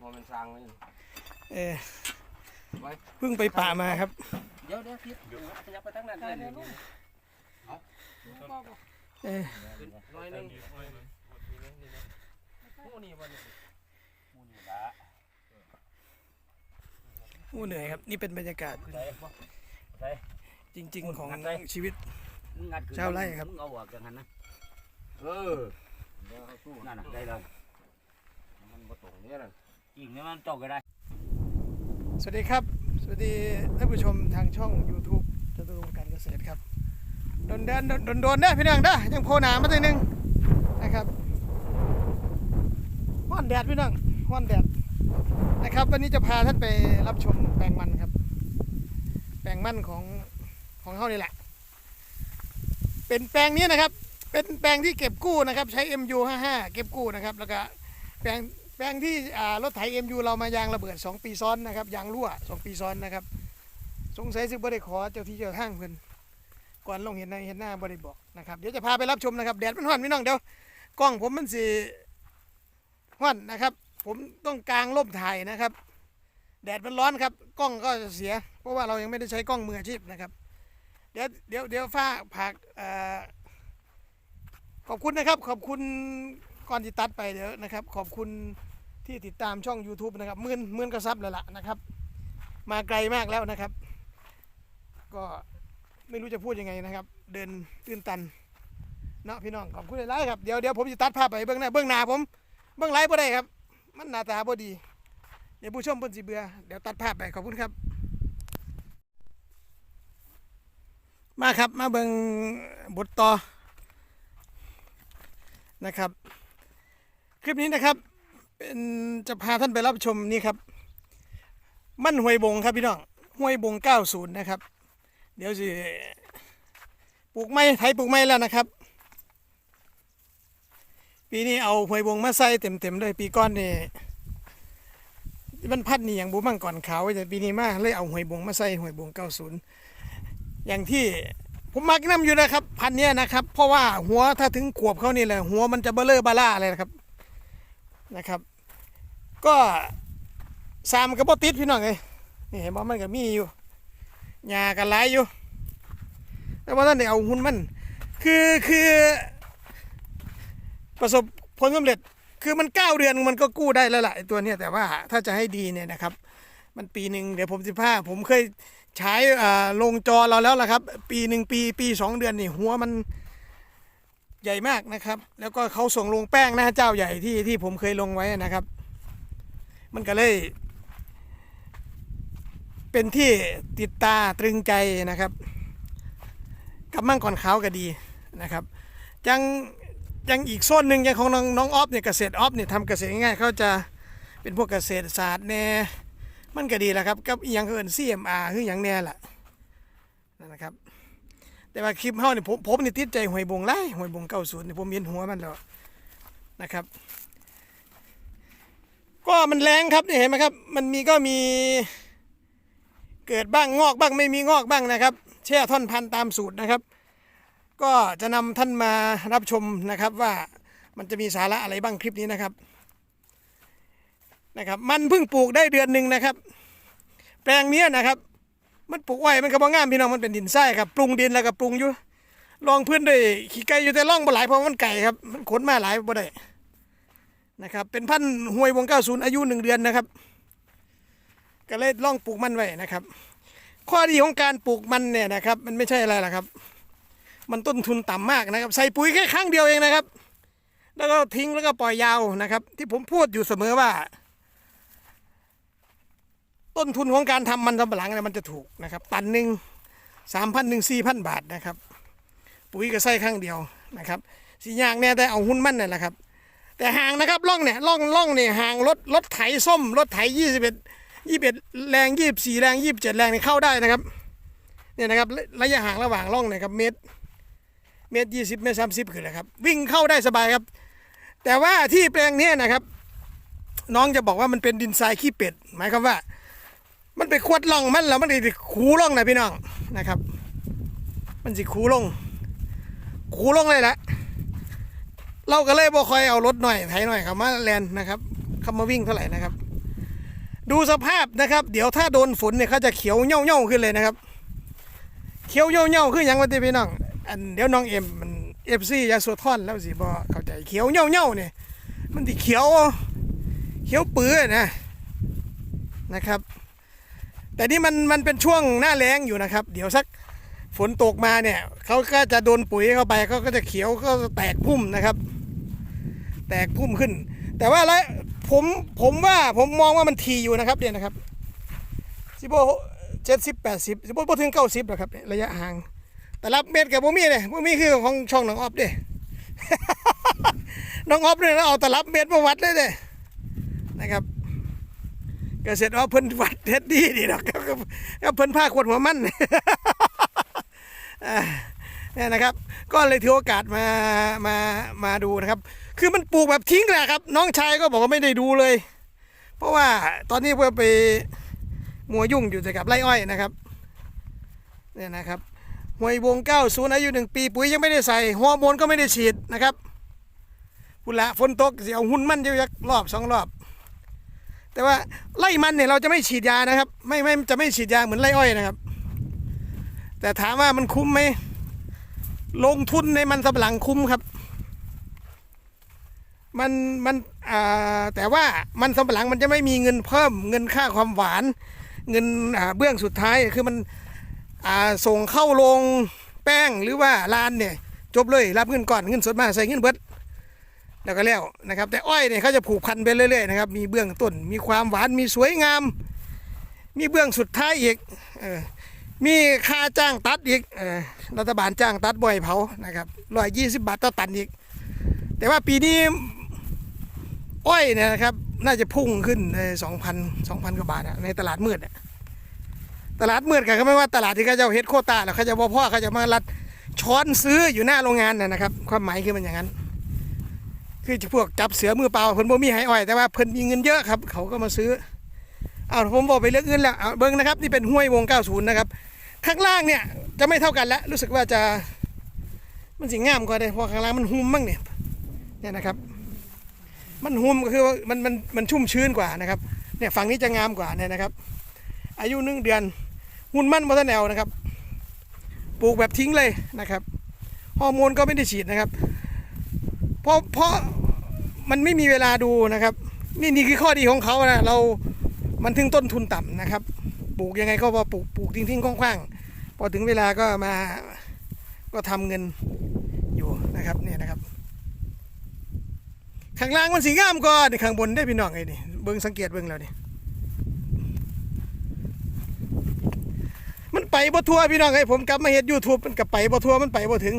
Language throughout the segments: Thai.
มันเป็นสร้างเลยเออไว้เพิ่งไปป่ามาครับ เดี๋ยวเดี๋ยวทิศขยับไปทางนั้นเลยเออน้อยหนึงโอ้นี่วันนี้โอ้เหนื่อยครับ นี่เป็นบรรยากาศ จริง ๆ ของชีวิตงัดขึ้นชาวไร่ครับมึงเอาออกจากหันนะเออเดี๋ยวเขาสู้นั่นน่ะได้เลยมันบ่ตรงเนี่ยน่ะ จริงนี่มันตกก็ได้ สวัสดีครับ สวัสดีท่านผู้ชมทางช่อง YouTube จตุรงค์การเกษตรครับโดนเดินโดนโดนเด้อพี่น้องเด้อยังโพหนามาตัวหนึงนะครับห้อนแดดพี่น้องห้อนแดดนะครับ วันนี้จะพาท่านไปรับชมแปลงมันครับ แปลงมันของของเขานี่แหละ เป็นแปลงนี้นะครับ เป็นแปลงที่เก็บกู้นะครับ ใช้ MU 55 เก็บกู้นะครับ แล้วก็แปลง แปลงที่รถไถ MU เรามายางระเบิด 2 ปีซ้อนนะครับยางรั่ว 2 ปีซ้อนนะครับ สงสัยสิบ่ได้ขอเจ้าที่เจ้าทางเพิ่นก่อนลงเห็นหน้าเห็นหน้าบ่ได้บอกนะครับเดี๋ยวจะพาไปรับชมนะครับแดดมันร้อนพี่น้องเดี๋ยวกล้องผมมันสิร้อนนะครับ ผมต้องกลางร่มถ่ายนะครับ แดดมันร้อนครับกล้องก็จะเสีย เพราะว่าเรายังไม่ได้ใช้กล้องมืออาชีพนะครับ เดี๋ยวเดี๋ยวเดี๋ยวฟ้าผักขอบคุณนะครับ ขอบคุณก่อนที่ตัดไปเดี๋ยวนะครับ ขอบคุณ ที่ติดตามช่อง YouTube นะครับหมื่นหมื่นกระซับเลยล่ะนะครับ มาไกลมากแล้วนะครับ ก็ไม่รู้จะพูดยังไงนะครับ เดินตื้นตันเนาะพี่น้องขอบคุณหลายๆครับเดี๋ยวเดี๋ยวผมจะตัดภาพไปเบื้องหน้าเบื้องหน้าผมเบื้องไลฟ์บ่ได้ครับ มันหน้าตาบ่ดีเดี๋ยวผู้ชมเพิ่นสิเบื่อเดี๋ยวตัดภาพไปขอบคุณครับ มาครับมาเบิ่งบทต่อนะครับ คลิปนี้นะครับ เป็นจะพาท่านไปรับชมนี่ครับ มันห้วยบงครับพี่น้องห้วยบง90นะครับ เดี๋ยวสิปลูกไม้ไถปลูกไม้แล้วนะครับ ปีนี้เอาห้วยบงมาใส่เต็มๆเลยปีก้อนนี่มันพัดนี่อย่างบุมังก่อนขาวแต่ปีนี้มากเลยเอาห้วยบงมาใส่ห้วยบง90อย่างที่ผมมักนำอยู่นะครับ พันเนี้ยนะครับ เพราะว่าหัวถ้าถึงขวบเขานี่แหละหัวมันจะเบลเลอร์บาล่าเลยนะครับ นะครับ ก็สามกระบอกติดพี่น้องเลยนี่เห็นบ่มันก็มีอยู่หญ้ากันหลายอยู่ แต่ว่าท่านได้เอาหุ่นมัน คือคือประสบผลสำเร็จคือมันเก้าเดือนมันก็กู้ได้แล้วล่ะตัวเนี้ยแต่ว่าถ้าจะให้ดีเนี่ยนะครับ มันปีหนึ่งเดี๋ยวผมสิบห้าผมเคยใช้อ่าลงจอเราแล้วล่ะครับ ปีหนึ่งปีปีสองเดือนนี่หัวมัน ใหญ่มากนะครับ แล้วก็เขาส่งลงแป้งนะเจ้าใหญ่ที่ที่ผมเคยลงไว้นะครับ มันก็เลย เป็นที่ติดตาตรึงใจนะครับ กับมั่งก่อนขาวก็ดีนะครับยังยังอีกโซนหนึ่งยังของน้องน้องออฟเนี่ยเกษตรออฟเนี่ยทำเกษตรง่ายเขาจะเป็นพวกเกษตรศาสตร์แน่มันก็ดีแหละครับกับอหยังเอิน CMR คืออย่างแน่แหละนะครับ แต่ว่าคลิปเฮาเนี่ยผมผมนี่ติดใจหวยบงไล่หวยบงเก้าศูนย์เนี่ยผมเห็นหัวมันแล้วนะครับ ก็มันแรงครับนี่เห็นไหมครับ มันมีก็มี เกิดบ้างงอกบ้างไม่มีงอกบ้างนะครับ แช่ท่อนพันธุ์ตามสูตรนะครับ ก็จะนำท่านมารับชมนะครับว่ามันจะมีสาระอะไรบ้างคลิปนี้นะครับนะครับ มันเพิ่งปลูกได้เดือนหนึ่งนะครับ แปลงนี้นะครับ มันปลูกไว้มันก็บ่งามพี่น้องมันเป็นดินทรายครับปรุงดินแล้วก็ปรุงอยู่รองพื้นด้วยขี้ไก่อยู่แต่ร่องบ่หลายเพราะมันไก่ครับมันขนมาหลายบ่ได้นะครับ เป็นพันธุ์ห้วยวงเก้าศูนย์อายุหนึ่งเดือนนะครับ ก็เลยลองปลูกมันไว้นะครับ ข้อดีของการปลูกมันเนี่ยนะครับ มันไม่ใช่อะไรหรอกครับ มันต้นทุนต่ำมากนะครับ ใส่ปุ๋ยแค่ครั้งเดียวเองนะครับ แล้วก็ทิ้งแล้วก็ปล่อยยาวนะครับ ที่ผมพูดอยู่เสมอว่า ต้นทุนของการทำมันสำปะหลังเนี่ยมันจะถูกนะครับ ตันหนึ่งสามพันหนึ่งสี่พันบาทนะครับ ปุ๋ยก็ใส่ครั้งเดียวนะครับสียางเนี่ยแต่เอาหุ้นมันนี่แหละครับ แต่ห่างนะครับล่องเนี่ยล่องล่องเนี่ยห่างรถรถไถส้มรถไถยี่สิบเอ็ดยี่สิบเอ็ดแรงยี่สิบสี่แรงยี่สิบเจ็ดแรงนี่เข้าได้นะครับเนี่ยนะครับระยะห่างระหว่างร่องเนี่ยครับเมตรเมตรยี่สิบเมตรสามสิบคือแหละครับ วิ่งเข้าได้สบายครับ แต่ว่าที่แปลงเนี้ยนะครับ น้องจะบอกว่ามันเป็นดินทรายขี้เป็ด หมายความว่า มันไปขวดล่องมันแล้วมันสิคูล่องนะพี่น้องนะครับ มันสิคูล่องคูล่องเลยแหละเราก็เลยบ่คอยเอารถหน่อยไถหน่อยครับมาแลนนะครับข้ามาวิ่งเท่าไหร่นะครับ ดูสภาพนะครับ เดี๋ยวถ้าโดนฝนเนี่ยเขาจะเขียวเน่าเน่าขึ้นเลยนะครับ เขียวเน่าเน่าๆคือหยังวันที่พี่น้องอันเดี๋ยวน้องเอ็มมันเอฟซียาสวท่อนแล้วสิบอเข้าใจเขียวเน่าเน่าเนี่ยมันที่เขียว เขียวปื้อนะนะครับ แต่นี่มันมันเป็นช่วงหน้าแล้งอยู่นะครับ เดี๋ยวสักฝนตกมาเนี่ยเขาก็จะโดนปุ๋ยเข้าไปเขาก็จะเขียวก็จะแตกพุ่มนะครับ แตกพุ่มขึ้น แต่ว่าแล้วผมผมว่าผมมองว่ามันทีอยู่นะครับเนี่ยนะครับสิบเจ็ดสิบแปดสิบสิบพอถึงเก้าสิบนะครับระยะห่าง แต่รับเม็ดกับพวกมีเนี่ยพวกมีคือของช่องน้องออฟเด้น้องออฟเนี่ยเอาแต่รับเม็ดมาวัดเลยเด้นะครับ กษตรออฟเพิ่นวัดเฮ็ดดีดีดอกครับครับครับเพิ่นพาขวดหัวมันนี่นะครับ ก็เลยถือโอกาสมามามาดูนะครับ คือมันปลูกแบบทิ้งแหละครับ น้องชายก็บอกว่าไม่ได้ดูเลย เพราะว่าตอนนี้เพื่อไปมัวยุ่งอยู่แต่กับไร่อ้อยนะครับเนี่ยนะครับหวยวงเก้าศูนย์อายุหนึ่งปี ปุ๋ยยังไม่ได้ใส่ฮอร์โมนก็ไม่ได้ฉีดนะครับพุละฝนตกเสียวหุ่นมันเยอะๆรอบสองรอบ แต่ว่าไล่มันเนี่ยเราจะไม่ฉีดยานะครับ ไม่ไม่จะไม่ฉีดยาเหมือนไล่อ้อยนะครับ แต่ถามว่ามันคุ้มไหมลงทุนในมันสำปะหลังคุ้มครับ มันมันอ่าแต่ว่ามันสำปะหลังมันจะไม่มีเงินเพิ่ม เงินค่าความหวาน เงินอ่าเบื้องสุดท้ายคือมันอ่าส่งเข้าโรงแป้งหรือว่าร้านเนี่ย จบเลยรับเงินก่อนเงินสดมาใส่เงินเบิด แล้วก็แล้วนะครับ แต่อ้อยเนี่ยเขาจะผูกพันไปเรื่อยๆนะครับมีเบื้องต้น มีความหวานมีสวยงาม มีเบื้องสุดท้ายอีกเออมีค่าจ้างตัดอีกเออรัฐบาลจ้างตัดบ่อยเผานะครับร้อยยี่สิบบาทต่อตันอีก แต่ว่าปีนี้อ้อยเนี่ยนะครับน่าจะพุ่งขึ้นสองพันสองพันกว่าบาทอะในตลาดมืดตลาดมืดกันก็ไม่ว่าตลาดที่เขาจะเฮ็ดโควตาแล้วเขาจะบ่พ่อเขาจะมารัดช้อนซื้ออยู่หน้าโรงงานนะนะครับ ความหมายคือมันอย่างนั้น คือพวกจับเสือมือเปล่าเพิ่นบ่มีให้อ้อยแต่ว่าเพิ่นมีเงินเยอะครับ เขาก็มาซื้อเอาผมบอกไปเรื่องอื่นแล้วเอาเบิ้งนะครับนี่เป็นห้วยวง 90 นะครับ ข้างล่างเนี่ยจะไม่เท่ากันแล้วรู้สึกว่าจะมันสิงามกว่าเลยเพราะข้างล่างมันหุ้มบ้างเนี่ยเนี่ยนะครับ มันหุ้มก็คือมันมันมันชุ่มชื้นกว่านะครับเนี่ยฝั่งนี้จะงามกว่าเนี่ยนะครับ อายุหนึ่งเดือนหุ่นมั่นมาแนวนะครับ ปลูกแบบทิ้งเลยนะครับฮอร์โมนก็ไม่ได้ฉีดนะครับ เพราะเพราะมันไม่มีเวลาดูนะครับ นี่นี่คือข้อดีของเขานะเรามันถึงต้นทุนต่ำนะครับ ปลูกยังไงก็พอปลูกปลูกทิ้งทิ้งคว้างๆพอถึงเวลาก็มาก็ทำเงินอยู่นะครับเนี่ยนะครับ ข้างล่างมันสีงามกว่านี่ข้างบนได้พี่น้องไอ้นี่เบิ่งสังเกตเบิ่งแล้วนี่มันไปบ่ทัวพี่น้องไอ้ผมกลับมาเฮ็ด YouTube มันก็ไปบ่ทัวมันไปบ่ถึง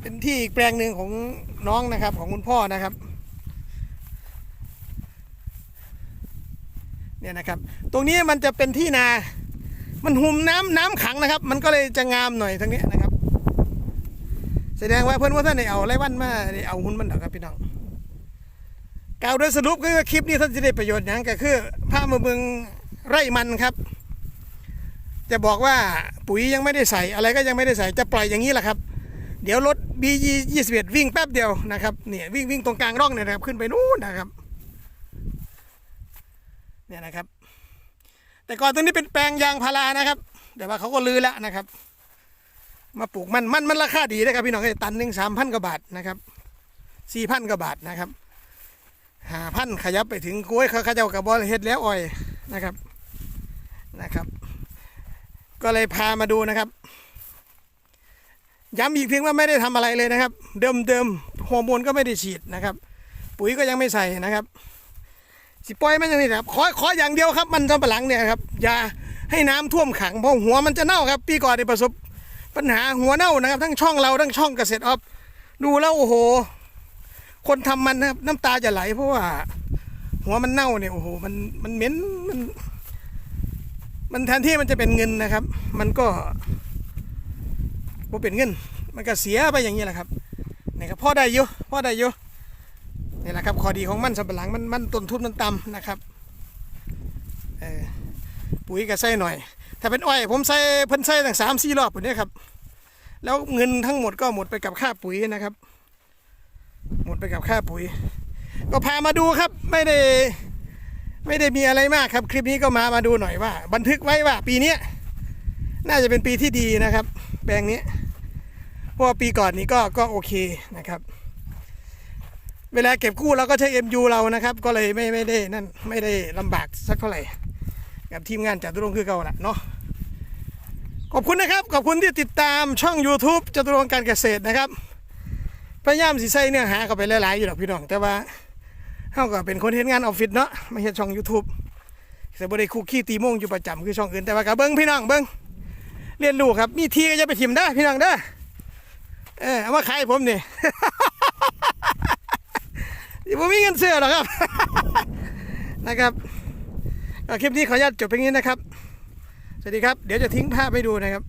เป็น ที่อีกแปลงหนึ่งของน้องนะครับ ของคุณพ่อนะครับ เนี่ยนะครับ ตรงนี้มันจะเป็นที่นา มันหุมน้ำน้ำขังนะครับ มันก็เลยจะงามหน่อยทางนี้นะครับ แสดงว่าเพื่อนว่าท่านได้เอาไรวันมาได้เอาหุ้นมันหรอกครับพี่น้องกล่าวโดยสรุปก็คือคลิปนี้ท่านจะได้ประโยชน์อย่างก็คือพามาเมืองไร่มันครับ จะบอกว่าปุ๋ยยังไม่ได้ใส่อะไรก็ยังไม่ได้ใส่จะปล่อยอย่างนี้แหละครับ เดี๋ยวรถ BG 21 วิ่งแป๊บเดียวนะครับเนี่ยวิ่งวิ่งตรงกลางร่องเนี่ยนะครับขึ้นไปนู่นนะครับเนี่ยนะครับ แต่ก่อนตรงนี้เป็นแปลงยางพารานะครับ แต่ว่าเขาก็ลือแล้วนะครับ มาปลูกมันมันมันราคาดีนะครับพี่น้องตันหนึ่งสามพันกว่าบาทนะครับสี่พันกว่าบาทนะครับหาพันขยับไปถึงกล้วยเขาเขาเจ้ากับบอลเฮ็ดแล้วอ่อยนะครับนะครับ ก็เลยพามาดูนะครับ ย้ำอีกเพียงว่าไม่ได้ทำอะไรเลยนะครับ เดิมเดิมฮอร์โมนก็ไม่ได้ฉีดนะครับ ปุ๋ยก็ยังไม่ใส่นะครับ สิปล่อยมันย่างนี้นะครับขอขออย่างเดียวครับ มันสำปะหลังเนี่ยครับอย่าให้น้ำท่วมขังเพราะหัวมันจะเน่าครับปีก่อนได้ประสบปัญหาหัวเน่านะครับ ทั้งช่องเราทั้งช่องเกษตรออฟดูแล้วโอ้โห คนทำมันนะครับ น้ำตาจะไหล เพราะว่า หัวมันเน่าเนี่ยโอ้โหมันมันเหม็นมัน มันแทนที่มันจะเป็นเงินนะครับ มันก็ บ่เป็นเงิน มันก็เสียไปอย่างนี้แหละครับนี่ครับพ่อได้อยู่พ่อได้อยู่นี่แหละครับข้อดีของมันสำปะหลังมันมันต้นทุนมันต่ำนะครับเออปุ๋ยก็ใส่หน่อย ถ้าเป็นอ้อยผมใส่เพิ่นใส่ตั้งสามสี่รอบแบบนี้ครับ แล้วเงินทั้งหมดก็หมดไปกับค่าปุ๋ยนะครับ หมดไปกับค่าปุ๋ย ก็พามาดูครับไม่ได้ไม่ได้มีอะไรมากครับ คลิปนี้ก็มามาดูหน่อยว่า บันทึกไว้ว่าปีเนี้ยน่าจะเป็นปีที่ดีนะครับ แปลงนี้เพราะว่าปีก่อนนี้ก็ก็โอเคนะครับ เวลาเก็บกู้เราก็ใช้ MU เรานะครับ ก็เลยไม่ไม่ได้นั่นไม่ได้ลำบากสักเท่าไหร่กับทีมงานจัตุรงคือเก่าละเนาะขอบคุณนะครับ ขอบคุณที่ติดตามช่อง YouTube จตุรงการเกษตรนะครับ พยายามสิใส่เนื้อหาเข้าไปหลายๆอยู่หรอกพี่น้อง แต่ว่าเฮาก็เป็นคนเห็นงานออฟฟิศเนาะไม่ใช่ช่อง YouTube แต่บ่ได้คุกขี้ตีโมงอยู่ประจำคือช่องอื่นแต่ว่าก็เบิ่งพี่น้องเบิ่ง เรียนรู้ครับ มีทีก็จะไปถิ่มได้พี่น้องเด้อเออเอามาขายผมนี่ผมมีเงินเสื้อหรอกครับ นะครับคลิปนี้ขออนุญาตจบเพียงนี้นะครับ สวัสดีครับ เดี๋ยวจะทิ้งภาพให้ดูนะครับ